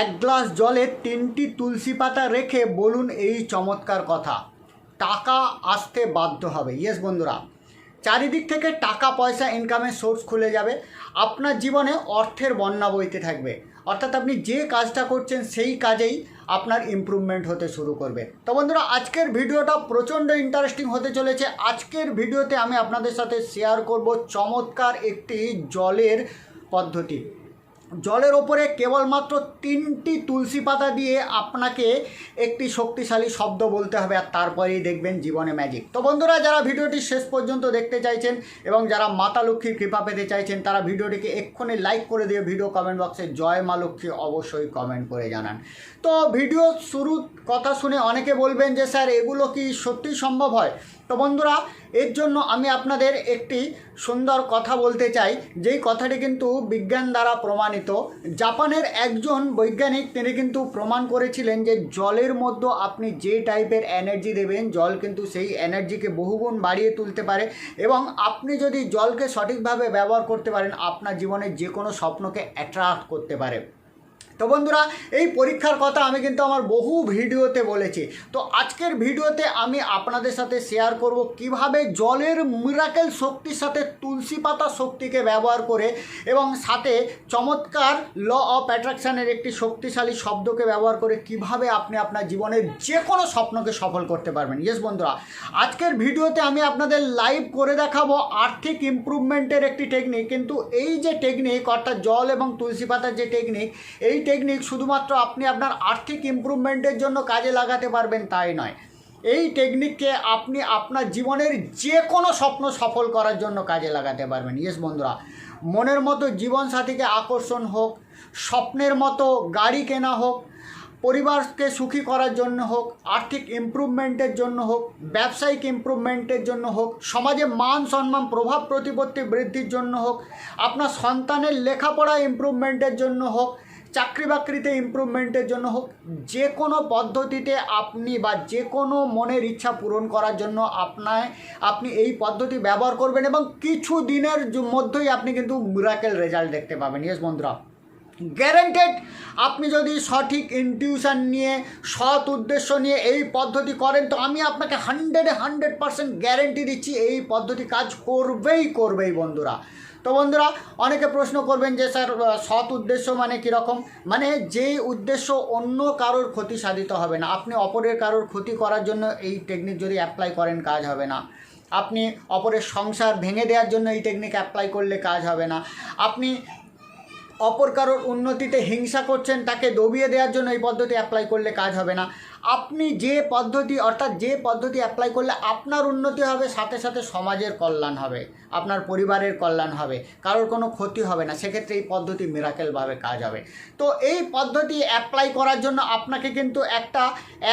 এক গ্লাস জলে তিনটি তুলসী পাতা রেখে বলুন এই চমৎকার কথা। টাকা আসতে বাধ্য হবে। ইয়েস বন্ধুরা। চারিদিক থেকে টাকা, পয়সা ইনকামের সোর্স খুলে যাবে। আপনার জীবনে অর্থের বন্যা বইতে থাকবে। অর্থাৎ আপনি যে কাজটা করছেন, সেই কাজেই আপনার ইমপ্রুভমেন্ট হতে শুরু করবে। তো বন্ধুরা, আজকের ভিডিওটা প্রচণ্ড ইন্টারেস্টিং হতে চলেছে। আজকের ভিডিওতে আমি আপনাদের সাথে শেয়ার করব চমৎকার একটি জলের পদ্ধতি। জলের ওপরে কেবলমাত্র তিনটি তুলসী পাতা দিয়ে আপনাকে একটি শক্তিশালী শব্দ বলতে হবে আর তারপরেই দেখবেন জীবনে ম্যাজিক তো বন্ধুরা, যারা ভিডিওটি শেষ পর্যন্ত দেখতে চাইছেন এবং যারা মাতা লক্ষ্মীর কৃপা পেতে চাইছেন, তারা ভিডিওটিকে এক্ষুনি লাইক করে দিয়ে ভিডিও কমেন্ট বক্সে জয় মা লক্ষ্মী অবশ্যই কমেন্ট করে জানান। তো ভিডিও শুরু কথা শুনে অনেকে বলবেন যে, স্যার, এগুলো কি সত্যিই সম্ভব হয়? তো বন্ধুরা, এর জন্য আমি আপনাদের একটি সুন্দর কথা বলতে চাই। যেই কথাটি কিন্তু বিজ্ঞান দ্বারা প্রমাণিত। জাপানের একজন বৈজ্ঞানিক, তিনি কিন্তু প্রমাণ করেছিলেন যে জলের মধ্যে আপনি যে টাইপের এনার্জি দেবেন, জল কিন্তু সেই এনার্জিকে বহুগুণ বাড়িয়ে তুলতে পারে এবং আপনি যদি জলকে সঠিকভাবে ব্যবহার করতে পারেন, আপনার জীবনের যে কোনো স্বপ্নকে অ্যাট্রাক্ট করতে পারে। তো বন্ধুরা, এই পরীক্ষার কথা আমি কিন্তু আমার বহু ভিডিওতে বলেছি। তো আজকের ভিডিওতে আমি আপনাদের সাথে শেয়ার করব কীভাবে জলের মিরাকেল শক্তির সাথে তুলসী পাতা শক্তিকে ব্যবহার করে এবং সাথে চমৎকার ল অফ অ্যাট্রাকশানের একটি শক্তিশালী শব্দকে ব্যবহার করে কীভাবে আপনি আপনার জীবনের যে কোনো স্বপ্নকে সফল করতে পারবেন। ইয়েস বন্ধুরা, আজকের ভিডিওতে আমি আপনাদের লাইভ করে দেখাবো আর্থিক ইমপ্রুভমেন্টের একটি টেকনিক কিন্তু এই যে টেকনিক অর্থাৎ জল এবং তুলসী পাতার যে টেকনিক এই টেকনিক শুধুমাত্র আপনি আপনার আর্থিক ইমপ্রুভমেন্টের জন্য কাজে লাগাতে পারবেন তাই নয়। এই টেকনিককে আপনি আপনার জীবনের যে কোনো স্বপ্ন সফল করার জন্য কাজে লাগাতে পারবেন। ইয়েস বন্ধুরা, মনের মতো জীবনসাথীকে আকর্ষণ হোক, স্বপ্নের মতো গাড়ি কেনা হোক, পরিবারকে সুখী করার জন্য হোক, আর্থিক ইমপ্রুভমেন্টের জন্য হোক, ব্যবসায়িক ইমপ্রুভমেন্টের জন্য হোক, সমাজে মান সম্মান, প্রভাব প্রতিপত্তি বৃদ্ধির জন্য হোক, আপনার সন্তানের লেখাপড়া ইমপ্রুভমেন্টের জন্য হোক চাকরি বাকরিতে ইমপ্রুভমেন্টের জন্য হোক যে কোনো পদ্ধতিতে আপনি বা যে কোনো মনের ইচ্ছা পূরণ করার জন্য আপনায়, আপনি এই পদ্ধতি ব্যবহার করবেন এবং কিছু দিনের মধ্যেই আপনি কিন্তু মিরাকেল রেজাল্ট দেখতে পাবেন। ইয়েস বন্ধুরা? গ্যারেন্টেড আপনি যদি সঠিক ইনটিউশন নিয়ে, সৎ উদ্দেশ্য নিয়ে এই পদ্ধতি করেন, তো আমি আপনাকে হান্ড্রেডে হান্ড্রেড পারসেন্ট গ্যারেন্টি দিচ্ছি, এই পদ্ধতি কাজ করবেই করবেই, বন্ধুরা। তো বন্ধুরা, অনেকে প্রশ্ন করবেন যে, স্যার সৎ উদ্দেশ্য মানে কীরকম? মানে যে উদ্দেশ্য অন্য কারোর ক্ষতি সাধিত হবে না। আপনি অপরের কারোর ক্ষতি করার জন্য এই টেকনিক যদি অ্যাপ্লাই করেন, কাজ হবে না। আপনি অপরের সংসার ভেঙে দেওয়ার জন্য এই টেকনিক অ্যাপ্লাই করলে কাজ হবে না। আপনি অপর কারোর উন্নতিতে হিংসা করছেন, তাকে দবিয়ে দেওয়ার জন্য এই পদ্ধতি অ্যাপ্লাই করলে কাজ হবে না। আপনি যে পদ্ধতি, অর্থাৎ যে পদ্ধতি অ্যাপ্লাই করলে আপনার উন্নতি হবে, সাথে সাথে সমাজের কল্যাণ হবে, আপনার পরিবারের কল্যাণ হবে, কারোর কোনো ক্ষতি হবে না। সেক্ষেত্রে এই পদ্ধতি মিরাকেলভাবে কাজ হবে। তো এই পদ্ধতি অ্যাপ্লাই করার জন্য আপনাকে কিন্তু একটা,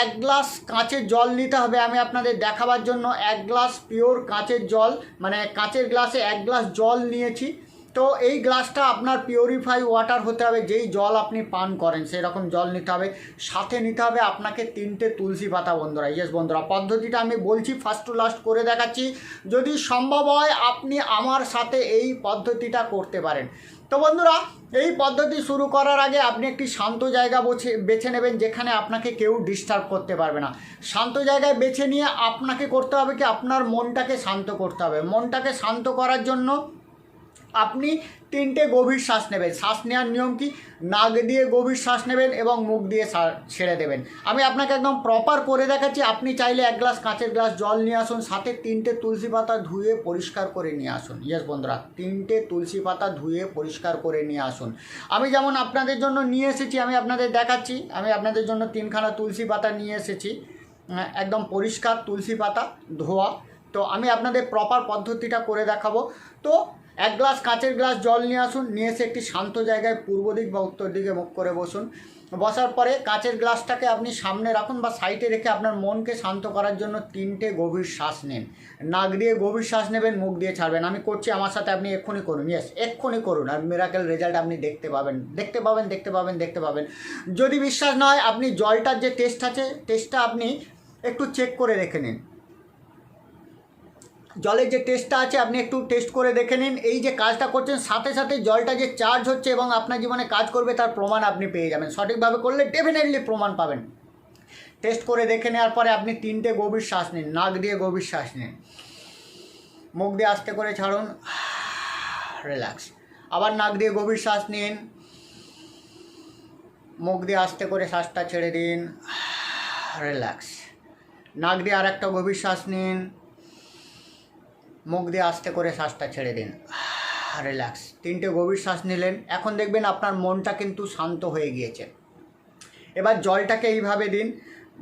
এক গ্লাস কাঁচের জল নিতে হবে। আমি আপনাদের দেখাবার জন্য এক গ্লাস পিওর কাঁচের জল মানে কাঁচের গ্লাসে এক গ্লাস জল নিয়েছি। তো এই গ্লাসটা আপনার পিওরিফাই ওয়াটার হতে হবে, যেই জল আপনি পান করেন সেই রকম জল নিতে হবে। সাথে নিতে হবে আপনাকে তিনটে তুলসী পাতা, বন্ধুরা। ইয়েস বন্ধুরা, পদ্ধতিটা আমি বলছি ফার্স্ট টু লাস্ট করে দেখাচ্ছি। যদি সম্ভব হয়, আপনি আমার সাথে এই পদ্ধতিটা করতে পারেন। তো বন্ধুরা, এই পদ্ধতি শুরু করার আগে আপনি একটি শান্ত জায়গা বছে, বেছে নেবেন, যেখানে আপনাকে কেউ ডিস্টার্ব করতে পারবে না। শান্ত জায়গায় বেছে নিয়ে আপনাকে করতে হবে কি, আপনার মনটাকে শান্ত করতে হবে। মনটাকে শান্ত করার জন্য আপনি তিনটে গভীর শ্বাস নেবেন। শ্বাস নেওয়ার নিয়ম কি? নাক দিয়ে গভীর শ্বাস নেবেন এবং মুখ দিয়ে ছেড়ে দেবেন। আমি আপনাকে একদম প্রপার করে দেখাচ্ছি। আপনি চাইলে এক গ্লাস কাঁচের গ্লাস জল নিয়ে আসুন, সাথে তিনটে তুলসী পাতা ধুয়ে পরিষ্কার করে নিয়ে আসুন। ইয়েস বন্ধুরা, তিনটে তুলসী পাতা ধুয়ে পরিষ্কার করে নিয়ে আসুন। আমি যেমন আপনাদের জন্য নিয়ে এসেছি, আমি আপনাদের দেখাচ্ছি। আমি আপনাদের জন্য তিনখানা তুলসী পাতা নিয়ে এসেছি। একদম পরিষ্কার তুলসী পাতা ধোয়া। তো আমি আপনাদের প্রপার পদ্ধতিটা করে দেখাবো। তো এক গ্লাস কাঁচের গ্লাস জল নিয়ে আসুন, নিয়ে এসে একটি শান্ত জায়গায় পূর্ব দিক বা উত্তর দিকে মুখ করে বসুন। বসার পরে কাঁচের গ্লাসটাকে আপনি সামনে রাখুন বা সাইডে রেখে আপনার মনকে শান্ত করার জন্য তিনটে গভীর শ্বাস নিন। নাক দিয়ে গভীর শ্বাস নেবেন, মুখ দিয়ে ছাড়বেন। আমি করছি, আমার সাথে আপনি এক্ষুনি করুন। ইয়েস এক্ষুনি করুন। আর মিরাকেল রেজাল্ট আপনি দেখতে পাবেন। দেখতে পাবেন দেখতে পাবেন দেখতে পাবেন। যদি বিশ্বাস না হয়, আপনি জলটার যে টেস্ট আছে টেস্টটা আপনি একটু চেক করে রেখে নিন। জলের যে টেস্টটা আছে, আপনি একটু টেস্ট করে দেখে নিন। এই যে কাজটা করছেন, সাথে সাথে জলটা যে চার্জ হচ্ছে এবং আপনার জীবনে কাজ করবে, তার প্রমাণ আপনি পেয়ে যাবেন। সঠিকভাবে করলে ডেফিনেটলি প্রমাণ পাবেন। টেস্ট করে দেখে নেওয়ার পরে আপনি তিনটে গভীর শ্বাস নিন, নাক দিয়ে গভীর শ্বাস নিন। মুখ দিয়ে আস্তে করে ছাড়ুন। রিল্যাক্স। আবার নাক দিয়ে গভীর শ্বাস নিন। মুখ দিয়ে আস্তে করে শ্বাসটা ছেড়ে দিন। রিল্যাক্স। নাক দিয়ে আর একটা গভীর শ্বাস নিন। মুখ দিয়ে আস্তে করে শ্বাসটা ছেড়ে দিন। রিল্যাক্স তিনটে গভীর শ্বাস নিলেন। এখন দেখবেন আপনার মনটা কিন্তু শান্ত হয়ে গিয়েছে। এবার জলটাকে এইভাবে দিন।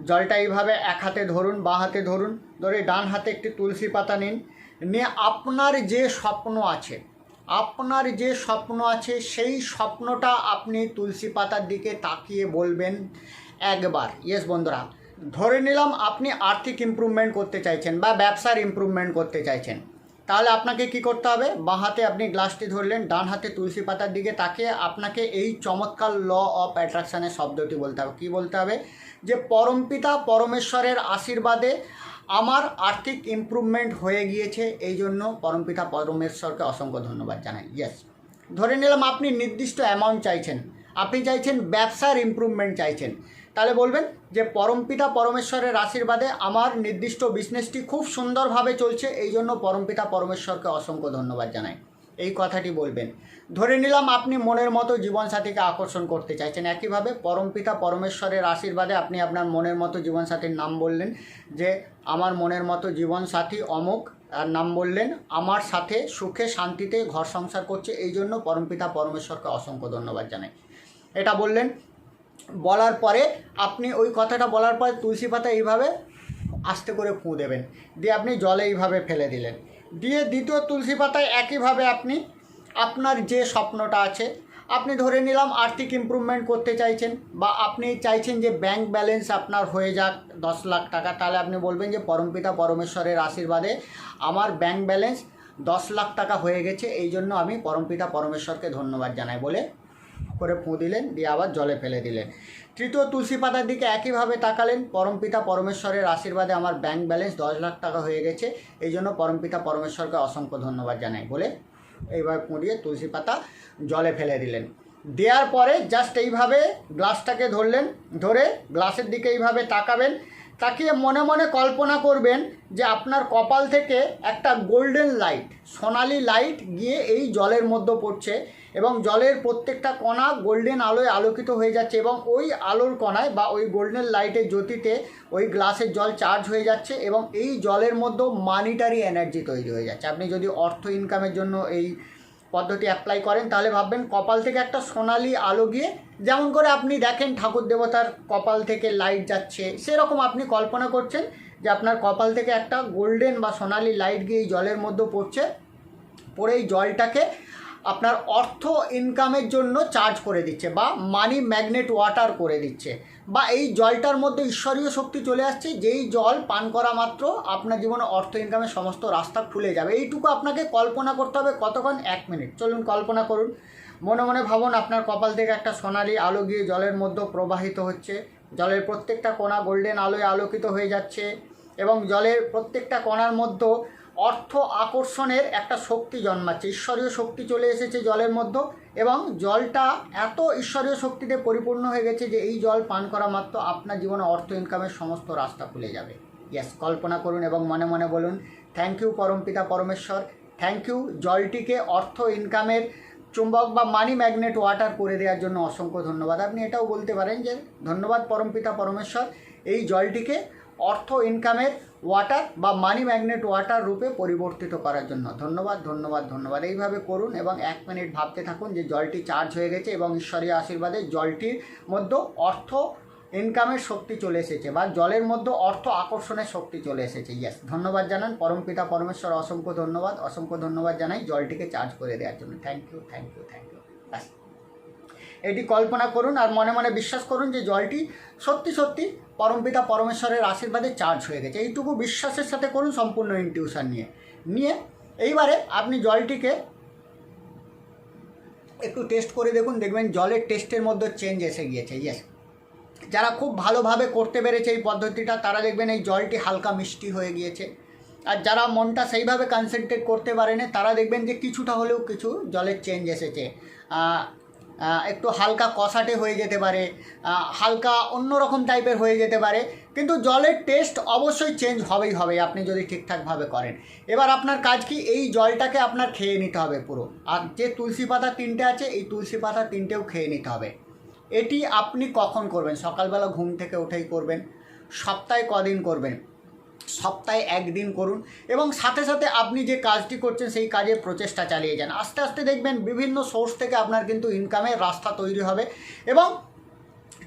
জলটা এইভাবে এক হাতে ধরুন, বা হাতে ধরুন। ধরে ডান হাতে একটি তুলসী পাতা নিন। নিয়ে আপনার যে স্বপ্ন আছে, আপনার যে স্বপ্ন আছে, সেই স্বপ্নটা আপনি তুলসী পাতার দিকে তাকিয়ে বলবেন একবার। ইয়েস বন্ধুরা। ধরে নিলাম আপনি আর্থিক ইমপ্রুভমেন্ট করতে চাইছেন বা ব্যবসার ইমপ্রুভমেন্ট করতে চাইছেন। তাহলে আপনাকে কি করতে হবে? বাঁ হাতে আপনি গ্লাসটি ধরলেন, ডান হাতে তুলসী পাতার দিকে তাকিয়ে আপনাকে এই চমৎকার ল অফ অ্যাট্রাকশানের শব্দটি বলতে হবে। কী বলতে হবে? যে পরমপিতা পরমেশ্বরের আশীর্বাদে আমার আর্থিক ইমপ্রুভমেন্ট হয়ে গিয়েছে এই জন্য পরমপিতা পরমেশ্বরকে অসংখ্য ধন্যবাদ জানাই। ইয়েস ধরে নিলাম আপনি নির্দিষ্ট অ্যামাউন্ট চাইছেন। আপনি চাইছেন ব্যবসার ইমপ্রুভমেন্ট চাইছেন। তাহলে বলবেন যে পরমপিতা পরমেশ্বরের আশীর্বাদে আমার নির্দিষ্ট বিজনেসটি খুব সুন্দরভাবে চলছে, এই জন্য পরমপিতা পরমেশ্বরকে অসংখ্য ধন্যবাদ জানাই। এই কথাটি বলবেন। ধরে নিলাম আপনি মনের মতো জীবনসাথীকে আকর্ষণ করতে চাইছেন। একইভাবে পরমপিতা পরমেশ্বরের আশীর্বাদে আপনি আপনার মনের মতো জীবনসাথীর নাম বললেন যে, আমার মনের মতো জীবনসাথী অমুক। আর নাম বললেন, আমার সাথে সুখে শান্তিতে ঘর সংসার করছে। এই জন্য পরমপিতা পরমেশ্বরকে অসংখ্য ধন্যবাদ জানাই। এটা বললেন বলার পরে আপনি ওই কথাটা বলার পরে তুলসী পাতা এইভাবে আস্তে করে ফুঁ দেবেন। দিয়ে আপনি জলে এইভাবে ফেলে দিলেন। দিয়ে দ্বিতীয় তুলসী পাতায় একইভাবে আপনি আপনার যে স্বপ্নটা আছে, আপনি ধরে নিলাম আর্থিক ইমপ্রুভমেন্ট করতে চাইছেন বা আপনি চাইছেন যে ব্যাংক ব্যালেন্স আপনার হয়ে যাক দশ লাখ টাকা, তাহলে আপনি বলবেন যে পরমপিতা পরমেশ্বরের আশীর্বাদে আমার ব্যাংক ব্যালেন্স দশ লাখ টাকা হয়ে গেছে, এই জন্য আমি পরমপিতা পরমেশ্বরকে ধন্যবাদ জানাই বলে করে ফুঁ দিলেন, দিয়ে আবার জলে ফেলে দিলেন। তৃতীয় তুলসী পাতার দিকে একইভাবে তাকালেন। পরমপিতা পরমেশ্বরের আশীর্বাদে আমার ব্যাংক ব্যালেন্স দশ লাখ টাকা হয়ে গেছে। এই জন্য পরমপিতা পরমেশ্বরকে অসংখ্য ধন্যবাদ জানাই বলে এইভাবে দিয়ে তুলসী পাতা জলে ফেলে দিলেন। দেওয়ার পরে জাস্ট এইভাবে গ্লাসটাকে ধরলেন, ধরে গ্লাসের দিকে এইভাবে তাকাবেন। তাকিয়ে মনে মনে কল্পনা করবেন যে আপনার কপাল থেকে একটা গোল্ডেন লাইট সোনালি লাইট গিয়ে এই জলের মধ্যে পড়ছে। এবং জলের প্রত্যেকটা কণা গোল্ডেন আলোয় আলোকিত হয়ে যাচ্ছে এবং ওই আলোর কণায় বা ওই গোল্ডেন লাইটের জ্যোতিতে ওই গ্লাসের জল চার্জ হয়ে যাচ্ছে এবং এই জলের মধ্যেও মানিটারি এনার্জি তৈরি হয়ে যাচ্ছে। আপনি যদি অর্থ ইনকামের জন্য এই পদ্ধতি অ্যাপ্লাই করেন, তাহলে ভাববেন কপাল থেকে একটা সোনালি আলো গিয়ে, যেমন করে আপনি দেখেন ঠাকুর দেবতার কপাল থেকে লাইট যাচ্ছে, সেরকম আপনি কল্পনা করছেন যে আপনার কপাল থেকে একটা গোল্ডেন বা সোনালি লাইট গিয়ে এই জলের মধ্যে পড়ছে। পরে এই জলটাকে আপনার অর্থ ইনকামের জন্য চার্জ করে দিচ্ছে বা মানি ম্যাগনেট ওয়াটার করে দিচ্ছে বা এই জলটার মধ্যে ঈশ্বরীয় শক্তি চলে আসছে, যেই জল পান করা মাত্র আপনার জীবনে অর্থ ইনকামের সমস্ত রাস্তা খুলে যাবে। এইটুকু আপনাকে কল্পনা করতে হবে কতক্ষণ? এক মিনিট। চলুন কল্পনা করুন। মনে মনে ভাবুন, আপনার কপাল থেকে একটা সোনালি আলো গিয়ে জলের মধ্যে প্রবাহিত হচ্ছে। জলের প্রত্যেকটা কোণা গোল্ডেন আলোয় আলোকিত হয়ে যাচ্ছে এবং জলের প্রত্যেকটা কণার মধ্যে অর্থ আকর্ষণের একটা শক্তি জন্মাচ্ছে। ঈশ্বরীয় শক্তি চলে এসেছে জলের মধ্যে এবং জলটা এত ঈশ্বরীয় শক্তিতে পরিপূর্ণ হয়ে গেছে যে এই জল পান করা মাত্র আপনার জীবনে অর্থ ইনকামের সমস্ত রাস্তা খুলে যাবে। ইয়েস কল্পনা করুন এবং মনে মনে বলুন থ্যাংক ইউ পরমপিতা পরমেশ্বর। থ্যাংক ইউ জলটিকে অর্থ ইনকামের চুম্বক বা মানি ম্যাগনেট ওয়াটার করে দেওয়ার জন্য অসংখ্য ধন্যবাদ। আপনি এটাও বলতে পারেন যে, ধন্যবাদ পরমপিতা পরমেশ্বর। এই জলটিকে অর্থ ইনকামের ওয়াটার বা মানি ম্যাগনেট ওয়াটার রূপে পরিবর্তিত করার জন্য। ধন্যবাদ ধন্যবাদ ধন্যবাদ। এইভাবে করুন এবং এক মিনিট ভাবতে থাকুন যে জলটি চার্জ হয়ে গেছে এবং ঈশ্বরীয় আশীর্বাদে জলটির মধ্যে অর্থ ইনকামের শক্তি চলে এসেছে বা জলের মধ্যে অর্থ আকর্ষণের শক্তি চলে এসেছে। ইয়েস ধন্যবাদ জানান। পরমপিতা পরমেশ্বর, অসংখ্য ধন্যবাদ। অসংখ্য ধন্যবাদ জানাই জলটিকে চার্জ করে দেওয়ার জন্য। Thank you thank you thank you এটি কল্পনা করুন আর মনে মনে বিশ্বাস করুন যে জলটি সত্যি সত্যি পরমপিতা পরমেশ্বরের আশীর্বাদে চার্জ হয়ে গেছে। এইটুকু বিশ্বাসের সাথে করুন সম্পূর্ণ ইনটিউশন নিয়ে। নিয়ে এইবারে আপনি জলটিকে একটু টেস্ট করে দেখুন, দেখবেন জলের টেস্টের মধ্যে চেঞ্জ এসে গিয়েছে ইয়েস যারা খুব ভালোভাবে করতে পেরেছে এই পদ্ধতিটা, তারা দেখবেন এই জলটি হালকা মিষ্টি হয়ে গিয়েছে। আর যারা মনটা সেইভাবে কনসেন্ট্রেট করতে পারেনি, তারা দেখবেন যে কিছুটা হলেও কিছু জলের চেঞ্জ এসেছে। একটু হালকা কষাটে হয়ে যেতে পারে হালকা অন্যরকম টাইপের হয়ে যেতে পারে, কিন্তু জলের টেস্ট অবশ্যই চেঞ্জ হবেই হবে, আপনি যদি ঠিকঠাকভাবে করেন। এবার আপনার কাজ কি? এই জলটাকে আপনার খেয়ে নিতে হবে পুরো। আর যে তুলসী পাতা তিনটে আছে, এই তুলসী পাতা তিনটেও খেয়ে নিতে হবে। এটি আপনি কখন করবেন? সকালবেলা ঘুম থেকে উঠেই করবেন? সপ্তাহে কদিন করবেন? সপ্তাহে একদিন করুন এবং সাথে সাথে আপনি যে কাজটি করছেন সেই কাজে প্রচেষ্টা চালিয়ে যান। আস্তে আস্তে দেখবেন বিভিন্ন সোর্স থেকে আপনার কিন্তু ইনকামের রাস্তা তৈরি হবে এবং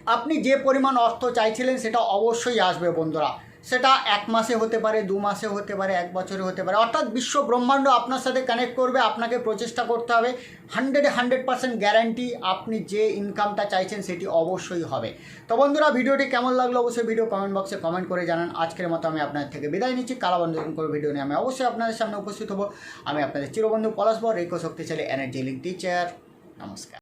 আপনি যে পরিমাণ অর্থ চাইছিলেন সেটা অবশ্যই আসবে বন্ধুরা। সেটা এক মাসে হতে পারে, দু মাসে হতে পারে, এক বছরে হতে পারে। অর্থাৎ বিশ্ব ব্রহ্মাণ্ড আপনার সাথে কানেক্ট করবে, আপনাকে প্রচেষ্টা করতে হবে। হান্ড্রেডে হান্ড্রেড পার্সেন্ট গ্যারান্টি আপনি যে ইনকামটা চাইছেন সেটি অবশ্যই হবে। তো বন্ধুরা, ভিডিওটি কেমন লাগল অবশ্যই ভিডিও কমেন্ট বক্সে কমেন্ট করে জানান। আজকের মতো আমি আপনাদের থেকে বিদায় নিচ্ছি। কালাবন্ধু করে ভিডিও নিয়ে আমি অবশ্যই আপনাদের সামনে উপস্থিত হব। আমি আপনাদের চিরবন্ধু পলাশ বর রেকো শক্তিশালী এনার্জি লিঙ্ক টিচার নমস্কার।